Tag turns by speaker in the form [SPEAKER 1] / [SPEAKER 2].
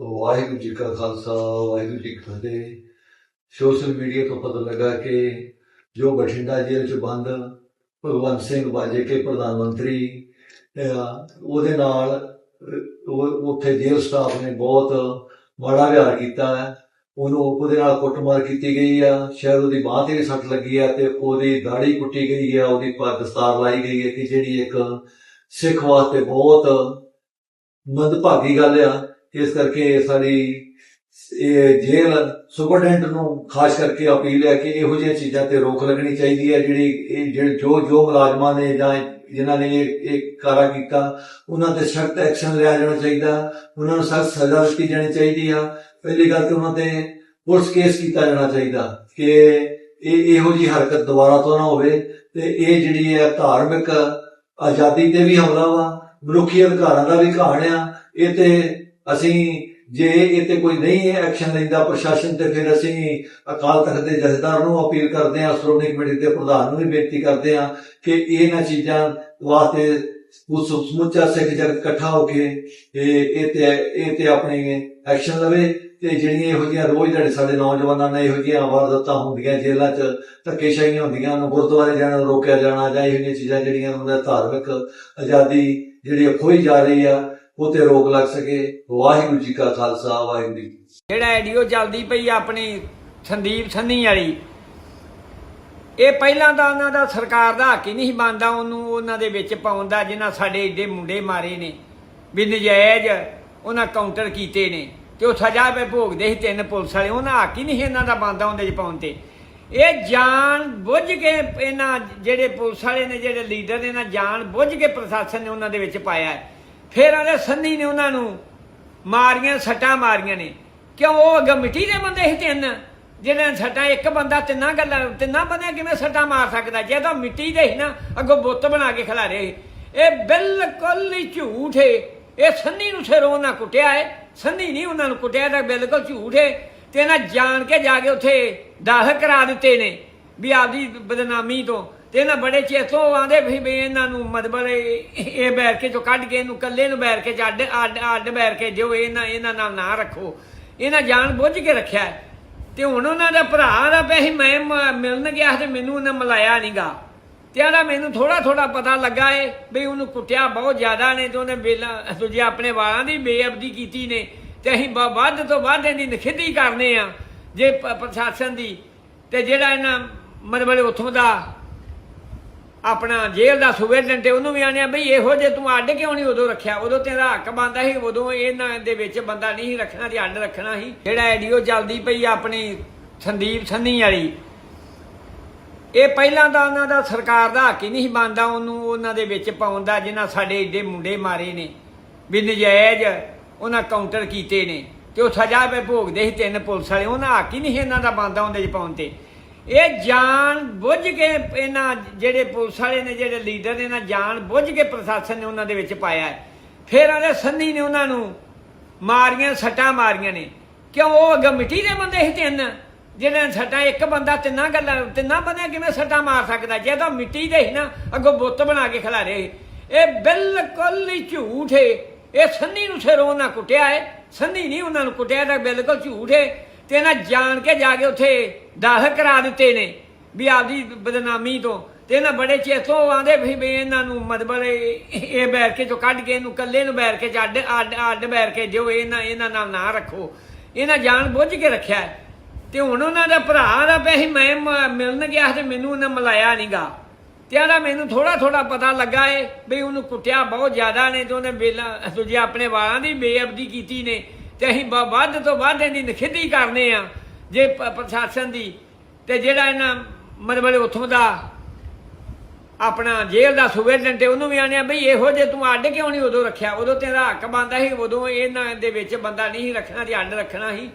[SPEAKER 1] ਵਾਹਿਗੁਰੂ ਜੀ ਕਾ ਖਾਲਸਾ, ਵਾਹਿਗੁਰੂ ਜੀ ਕੀ ਫਤਿਹ। Social media ਤੋਂ ਪਤਾ ਲੱਗਾ ਕਿ ਜੋ ਬਠਿੰਡਾ ਜੇਲ੍ਹ 'ਚ ਬੰਦ, ਭਗਵੰਤ ਸਿੰਘ ਬਾਜੇ ਕੇ ਪ੍ਰਧਾਨ ਮੰਤਰੀ ਉਹਦੇ ਨਾਲ ਉੱਥੇ ਜੇਲ੍ਹ ਸਟਾਫ ਨੇ ਬਹੁਤ ਮਾੜਾ ਵਿਹਾਰ ਕੀਤਾ। ਹੈ ਉਹਨੂੰ ਉਹਦੇ ਨਾਲ ਕੁੱਟਮਾਰ ਕੀਤੀ ਗਈ ਆ। ਸ਼ਾਇਦ ਉਹਦੀ ਬਾਂਹ ਤੇ ਵੀ ਸੱਟ ਲੱਗੀ ਆ ਤੇ ਉਹਦੀ ਦਾੜੀ ਕੁੱਟੀ ਗਈ ਆ, ਉਹਦੀ ਦਸਤਾਰ ਲਾਈ ਗਈ ਹੈ ਕਿ ਜਿਹੜੀ ਇੱਕ ਸਿੱਖ ਵਾਸਤੇ ਬਹੁਤ ਮੰਦਭਾਗੀ ਗੱਲ ਆ। ਇਸ ਕਰਕੇ ਸਾਡੀ ਇਹ ਜੇਲ੍ਹ ਸੁਪਰਡੈਂਟ ਨੂੰ ਖਾਸ ਕਰਕੇ ਅਪੀਲ ਹੈ ਕਿ ਇਹੋ ਜਿਹੀਆਂ ਚੀਜ਼ਾਂ ਤੇ ਰੋਕ ਲੱਗਣੀ ਚਾਹੀਦੀ ਹੈ, ਜਿਹੜੀ ਇਹ ਜਿਹੜੇ ਜੋ ਜੋ ਮੁਲਾਜ਼ਮਾਂ ਨੇ ਜਾਂ ਜਿਨ੍ਹਾਂ ਨੇ ਇਹ ਕਾਰਾ ਕੀਤਾ, ਉਹਨਾਂ ਤੇ ਸਖਤ ਐਕਸ਼ਨ ਲਿਆ ਜਾਣਾ ਚਾਹੀਦਾ, ਉਹਨਾਂ ਨੂੰ ਸਖਤ ਸਜ਼ਾ ਦਿੱਤੀ ਜਾਣੀ ਚਾਹੀਦੀ ਆ। ਪਹਿਲੀ ਗੱਲ ਤੇ ਉਹਨਾਂ ਤੇ ਪੁਲਿਸ ਕੇਸ ਕੀਤਾ ਜਾਣਾ ਚਾਹੀਦਾ ਕਿ ਇਹ ਇਹੋ ਜਿਹੀ ਹਰਕਤ ਦੁਬਾਰਾ ਤੋਂ ਨਾ ਹੋਵੇ ਤੇ ਇਹ ਜਿਹੜੀ ਹੈ ਧਾਰਮਿਕ ਆਜ਼ਾਦੀ ਤੇ ਵੀ ਹਮਲਾ ਵਾ, ਮਨੁੱਖੀ ਅਧਿਕਾਰਾਂ ਦਾ ਵੀ ਘਾਣ ਆ, ਇਹ ਤੇ ਅਸੀਂ ਜੇ ਇਹ ਤੇ ਕੋਈ ਨਹੀਂ ਐਕਸ਼ਨ ਲੈਂਦਾ ਪ੍ਰਸ਼ਾਸਨ ਤੇ ਫਿਰ ਅਸੀਂ ਅਕਾਲ ਤਖਤ ਦੇ ਜਥੇਦਾਰ ਨੂੰ ਅਪੀਲ ਕਰਦੇ ਹਾਂ, ਸ਼੍ਰੋਮਣੀ ਕਮੇਟੀ ਦੇ ਪ੍ਰਧਾਨ ਨੂੰ ਵੀ ਬੇਨਤੀ ਕਰਦੇ ਹਾਂ ਕਿ ਇਹਨਾਂ ਚੀਜ਼ਾਂ ਵਾਸਤੇ ਉਸ ਸਮੁੱਚਾ ਸਿੱਖ ਜਗਤ ਇਕੱਠਾ ਹੋ ਕੇ ਇਹ ਇਹ ਤੇ ਇਹ ਤੇ ਆਪਣੀ ਐਕਸ਼ਨ ਲਵੇ ਤੇ ਜਿਹੜੀਆਂ ਇਹੋ ਜਿਹੀਆਂ ਰੋਜ਼ ਜਿਹੜੇ ਸਾਡੇ ਨੌਜਵਾਨਾਂ ਨੇ ਇਹੋ ਜਿਹੀਆਂ ਵਾਰਦਾਤਾਂ ਹੁੰਦੀਆਂ ਜੇਲ੍ਹਾਂ 'ਚ, ਧੱਕੇਸ਼ਾਹੀਆਂ ਹੁੰਦੀਆਂ, ਉਹਨੂੰ ਗੁਰਦੁਆਰੇ ਜਾਣ ਨੂੰ ਰੋਕਿਆ ਜਾਣਾ ਜਾਂ ਇਹੋ ਜਿਹੀਆਂ ਚੀਜ਼ਾਂ ਜਿਹੜੀਆਂ ਉਹਨਾਂ ਦਾ ਧਾਰਮਿਕ ਆਜ਼ਾਦੀ ਜਿਹੜੀ ਖੋਈ ਜਾ ਰਹੀ ਆ ਉਹ ਤੇ ਰੋਕ ਲੱਗ ਸਕੇ। ਵਾਹਿਗੁਰੂ ਜੀ ਕਾ ਖਾਲਸਾ, ਵਾਹਿਗੁਰੂ ਜੀ
[SPEAKER 2] ਜਿਹੜਾ ਐਡੀਓ ਚੱਲਦੀ ਪਈ ਆਪਣੀ ਸੰਦੀਪ ਸੰਨੀ ਵਾਲੀ, ਇਹ ਪਹਿਲਾਂ ਤਾਂ ਉਹਨਾਂ ਦਾ ਸਰਕਾਰ ਦਾ ਹੱਕ ਹੀ ਨਹੀਂ ਬਣਦਾ ਉਹਨੂੰ, ਉਹਨਾਂ ਦੇ ਵਿੱਚ ਪਾਉਣ ਦਾ, ਜਿਨ੍ਹਾਂ ਸਾਡੇ ਏਡੇ ਮੁੰਡੇ ਮਾਰੇ ਨੇ। ਵੀ ਨਜਾਇਜ਼ ਉਹਨਾਂ ਕਾਊਂਟਰ ਕੀਤੇ ਨੇ, ਤੇ ਉਹ ਸਜ਼ਾ ਵੀ ਭੋਗਦੇ ਸੀ ਤਿੰਨ ਪੁਲਿਸ ਵਾਲੇ। ਉਹਨਾਂ ਹੱਕ ਹੀ ਨਹੀਂ ਸੀ ਇਹਨਾਂ ਦਾ ਬਣਦਾ ਉਹਦੇ ਚ ਪਾਉਣ ਤੇ। ਇਹ ਜਾਣ ਬੁੱਝ ਕੇ ਇਹਨਾਂ ਜਿਹੜੇ ਪੁਲਿਸ ਵਾਲੇ ਨੇ, ਜਿਹੜੇ ਲੀਡਰ ਨੇ ਨਾ ਜਾਣ ਬੁੱਝ ਕੇ ਪ੍ਰਸ਼ਾਸਨ ਨੇ ਉਹਨਾਂ ਦੇ ਵਿੱਚ ਪਾਇਆ ਹੈ। ਫਿਰ ਆਲੇ ਸੰਨੀ ਨੇ ਉਹਨਾਂ ਨੂੰ ਮਾਰੀਆਂ, ਸੱਟਾਂ ਮਾਰੀਆਂ ਨੇ। ਕਿਉਂ ਉਹ ਅੱਗੇ ਮਿੱਟੀ ਦੇ ਬੰਦੇ ਸੀ ਤਿੰਨ? ਜਿਹਨਾਂ ਨੇ ਸੱਟਾਂ, ਇੱਕ ਬੰਦਾ ਤਿੰਨਾਂ ਗੱਲਾਂ, ਤਿੰਨਾਂ ਬੰਦਿਆਂ ਕਿਵੇਂ ਸੱਟਾਂ ਮਾਰ ਸਕਦਾ? ਜੇ ਤਾਂ ਮਿੱਟੀ ਦੇ ਸੀ ਨਾ, ਅੱਗੋਂ ਬੁੱਤ ਬਣਾ ਕੇ ਖਿਲਾਰੇ ਸੀ। ਇਹ ਬਿਲਕੁਲ ਹੀ ਝੂਠ ਹੈ ਇਹ ਸੰਨੀ ਨੂੰ ਸਿਰੋਂ ਨਾ ਕੁੱਟਿਆ ਹੈ ਸੰਨੀ ਨਹੀਂ ਉਹਨਾਂ ਨੂੰ ਕੁੱਟਿਆ ਤਾਂ ਬਿਲਕੁਲ ਝੂਠ ਹੈ ਤੇ ਇਹਨਾਂ ਜਾਣ ਕੇ ਜਾ ਕੇ ਉੱਥੇ ਦਾਖਲ ਕਰਾ ਦਿੱਤੇ ਨੇ ਵੀ ਆਪਦੀ ਬਦਨਾਮੀ ਤੋਂ। ਤੇ ਇਹਨਾਂ ਬੜੇ ਚੇਤੋਂ ਆਂਦੇ ਵੀ ਵੀ ਇਹਨਾਂ ਨੂੰ ਮਤਲਬ ਇਹ ਇਹ ਬੈਰਕੇ ਚੋਂ ਕੱਢ ਕੇ ਇਹਨੂੰ ਕੱਲੇ ਨੂੰ ਬੈਰਕੇ ਚ ਅੱਡ ਅੱਡ ਅੱਡ ਬੈਰਕੇ ਦਿਓ ਇਹਨਾਂ ਇਹਨਾਂ ਨਾਲ ਨਾ ਰੱਖੋ। ਇਹਨਾਂ ਜਾਣ ਬੁੱਝ ਕੇ ਰੱਖਿਆ ਹੈ। ਤੇ ਹੁਣ ਉਹਨਾਂ ਦਾ ਭਰਾ ਦਾ ਪੈਸੇ ਮੈਂ ਮਿਲਣ ਗਿਆ ਤੇ ਮੈਨੂੰ ਉਹਨੇ ਮਿਲਾਇਆ ਨਹੀਂਗਾ ਤੇ ਆਲਾ ਮੈਨੂੰ ਥੋੜਾ ਥੋੜਾ ਪਤਾ ਲੱਗਾ ਏ ਵੀ ਉਹਨੂੰ ਕੁੱਟਿਆ ਬਹੁਤ ਜ਼ਿਆਦਾ ਨੇ ਤੇ ਉਹਨੇ ਬੇਲਾ ਦੂਜੇ ਆਪਣੇ ਵਾਲਾਂ ਦੀ ਬੇਅਬਦੀ ਕੀਤੀ ਨੇ। ਤੇ ਅਸੀਂ ਵੱਧ ਤੋਂ ਵੱਧ ਇਹਦੀ ਨਿਖੇਧੀ ਕਰਨੇ ਆ ਜੇ ਪ੍ਰਸ਼ਾਸਨ ਦੀ। ਤੇ ਜਿਹੜਾ ਇਹਨਾਂ ਮਤਲਬ ਉੱਥੋਂ ਦਾ ਆਪਣਾ ਜੇਲ੍ਹ ਦਾ ਸੁਵੇਡੈਂਟ ਉਹਨੂੰ ਵੀ ਆਣਿਆ, ਬਈ ਇਹੋ ਜੇ ਤੂੰ ਅੱਡ ਕਿਉਂ ਨਹੀਂ ਉਦੋਂ ਰੱਖਿਆ? ਉਦੋਂ ਤੇਰਾ ਹੱਕ ਬੰਦਾ ਸੀ, ਉਦੋਂ ਇਹਨਾਂ ਦੇ ਵਿੱਚ ਬੰਦਾ ਨਹੀਂ ਰੱਖਣਾ ਤੇ ਅੱਡ ਰੱਖਣਾ ਸੀ। ਜਿਹੜਾ ਐਡੀਓ ਚੱਲਦੀ ਪਈ ਆਪਣੀ ਸੰਦੀਪ ਸੰਨੀ ਵਾਲੀ, ਇਹ ਪਹਿਲਾਂ ਤਾਂ ਉਹਨਾਂ ਦਾ ਸਰਕਾਰ ਦਾ ਹੱਕ ਹੀ ਨਹੀਂ ਬਣਦਾ ਉਹਨੂੰ, ਉਹਨਾਂ ਦੇ ਵਿੱਚ ਪਾਉਣ ਦਾ, ਜਿਨ੍ਹਾਂ ਸਾਡੇ ਏਡੇ ਮੁੰਡੇ ਮਾਰੇ ਨੇ, ਵੀ ਨਜਾਇਜ਼ ਉਹਨਾਂ ਕਾਊਂਟਰ ਕੀਤੇ ਨੇ, ਤੇ ਉਹ ਸਜ਼ਾ ਵੀ ਭੋਗਦੇ ਸੀ ਤਿੰਨ ਪੁਲਿਸ ਵਾਲੇ। ਉਹਨਾਂ ਹੱਕ ਹੀ ਨਹੀਂ ਸੀ ਇਹਨਾਂ ਦਾ ਬਣਦਾ ਉਹਦੇ ਚ ਪਾਉਣ ਤੇ। ਇਹ ਜਾਣ ਬੁੱਝ ਕੇ ਇਹਨਾਂ ਜਿਹੜੇ ਪੁਲਿਸ ਵਾਲੇ ਨੇ, ਜਿਹੜੇ ਲੀਡਰ ਨੇ ਨਾ ਜਾਣ ਬੁੱਝ ਕੇ ਪ੍ਰਸ਼ਾਸਨ ਨੇ ਉਹਨਾਂ ਦੇ ਵਿੱਚ ਪਾਇਆ ਹੈ। ਫਿਰ ਆਲੇ ਸੰਨੀ ਨੇ ਉਹਨਾਂ ਨੂੰ ਮਾਰੀਆਂ, ਸੱਟਾਂ ਮਾਰੀਆਂ ਨੇ। ਕਿਉਂ ਉਹ ਅੱਗੇ ਮਿੱਟੀ ਦੇ ਬੰਦੇ ਸੀ ਤਿੰਨ? ਜਿਹੜੇ ਨੇ ਸੱਟਾਂ, ਇੱਕ ਬੰਦਾ ਤਿੰਨਾਂ ਗੱਲਾਂ, ਤਿੰਨਾਂ ਬੰਦਿਆਂ ਕਿਵੇਂ ਸੱਟਾਂ ਮਾਰ ਸਕਦਾ? ਜੇ ਤਾਂ ਮਿੱਟੀ ਦੇ ਸੀ ਨਾ, ਅੱਗੋਂ ਬੁੱਤ ਬਣਾ ਕੇ ਖਿਲਾਰੇ। ਸੀ। ਇਹ ਬਿਲਕੁਲ ਹੀ ਝੂਠ ਹੈ ਇਹ ਸੰਨੀ ਨੂੰ ਸਿਰੋਂ ਨਾ ਕੁੱਟਿਆ ਹੈ। ਸੰਨੀ ਨਹੀਂ ਉਹਨਾਂ ਨੂੰ ਕੁੱਟਿਆ ਤਾਂ ਬਿਲਕੁਲ ਝੂਠ ਹੈ ਤੇ ਇਹਨਾਂ ਜਾਣ ਕੇ ਜਾ ਕੇ ਉੱਥੇ ਦਾਖਲ ਕਰਾ ਦਿੱਤੇ ਨੇ, ਵੀ ਆਪਦੀ ਬਦਨਾਮੀ ਤੋਂ। ਤੇ ਇਹਨਾਂ ਬੜੇ ਚੇਤੋਂ ਆਂਦੇ ਵੀ ਵੀ ਇਹਨਾਂ ਨੂੰ ਮਤਲਬ ਇਹ ਇਹ ਬੈਰਕੇ ਚੋਂ ਕੱਢ ਕੇ ਇਹਨੂੰ ਕੱਲੇ ਨੂੰ ਬੈਰਕੇ ਚ ਅੱਡ ਅੱਡ ਅੱਡ ਬੈਰ ਕੇ ਦਿਓ ਇਹਨਾਂ ਇਹਨਾਂ ਨਾਲ ਨਾ ਰੱਖੋ। ਇਹਨਾਂ ਜਾਣ ਬੁੱਝ ਕੇ ਰੱਖਿਆ ਤੇ ਹੁਣ ਉਹਨਾਂ ਦਾ ਭਰਾ ਦਾ ਪੈਸੇ ਮੈਂ ਮਿਲਣ ਗਿਆ ਤੇ ਮੈਨੂੰ ਉਹਨਾਂ ਮਿਲਾਇਆ ਨਹੀਂਗਾ ਤੇ ਆਲਾ ਮੈਨੂੰ ਥੋੜਾ ਥੋੜਾ ਪਤਾ ਲੱਗਾ ਏ ਵੀ ਉਹਨੂੰ ਕੁੱਟਿਆ ਬਹੁਤ ਜ਼ਿਆਦਾ ਨੇ ਤੇ ਉਹਨੇ ਬੇਲਾ ਦੂਜੇ ਆਪਣੇ ਵਾਲਾਂ ਦੀ ਬੇਅਬਦੀ ਕੀਤੀ ਨੇ। ਤੇ ਅਸੀਂ ਬ- ਵੱਧ ਤੋਂ ਵੱਧ ਇਹਦੀ ਨਿਖੇਧੀ ਕਰਨੇ ਆ ਜੇ ਪ- ਪ੍ਰਸ਼ਾਸਨ ਦੀ। ਤੇ ਜਿਹੜਾ ਇਹਨਾਂ ਮਤਲਬ ਉੱਥੋਂ ਦਾ ਆਪਣਾ ਜੇਲ੍ਹ ਦਾ ਸੁਵੇਡੈਂਟ ਉਹਨੂੰ ਵੀ ਆਣਿਆ ਬਈ ਇਹੋ ਜੇ ਤੂੰ ਅੱਡ ਕਿਉਂ ਨਹੀਂ ਉਦੋਂ ਰੱਖਿਆ? ਉਦੋਂ ਤੇਰਾ ਹੱਕ ਬੰਦਾ ਸੀ, ਉਦੋਂ ਇਹਨਾਂ ਦੇ ਵਿੱਚ ਬੰਦਾ ਨਹੀਂ ਸੀ ਰੱਖਣਾ ਤੇ ਅੱਡ ਰੱਖਣਾ ਸੀ।